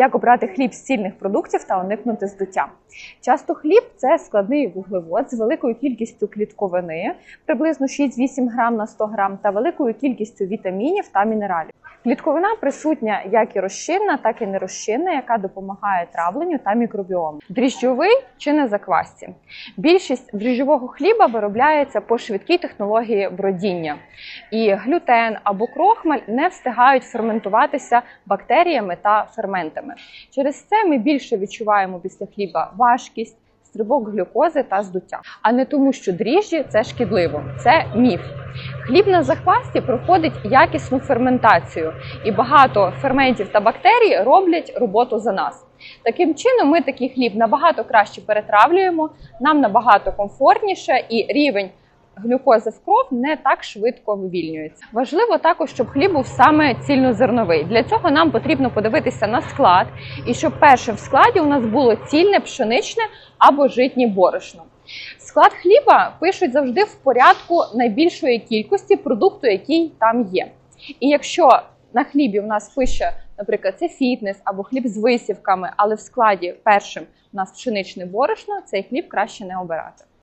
Як обрати хліб з цільних продуктів та уникнути здуття? Часто хліб це складний вуглевод з великою кількістю клітковини, приблизно 6-8 грам на 100 грам, та великою кількістю вітамінів та мінералів. Клітковина присутня як і розчинна, так і нерозчинна, яка допомагає травленню та мікробіому. Дріжджовий чи не заквасці. Більшість дріжджового хліба виробляється по швидкій технології бродіння, і глютен або крохмаль не встигають ферментуватися бактеріями та ферментами. Через це ми більше відчуваємо після хліба важкість, стрибок глюкози та здуття, а не тому, що дріжджі це шкідливо. Це міф. Хліб на захвасті проходить якісну ферментацію, і багато ферментів та бактерій роблять роботу за нас. Таким чином, ми такий хліб набагато краще перетравлюємо, нам набагато комфортніше і рівень глюкози в кров не так швидко вивільнюється. Важливо також, щоб хліб був саме цільнозерновий. Для цього нам потрібно подивитися на склад, і щоб першим в складі у нас було цільне, пшеничне або житнє борошно. Склад хліба пишуть завжди в порядку найбільшої кількості продукту, який там є. І якщо на хлібі у нас пише, наприклад, це фітнес або хліб з висівками, але в складі першим у нас пшеничне борошно, цей хліб краще не обирати.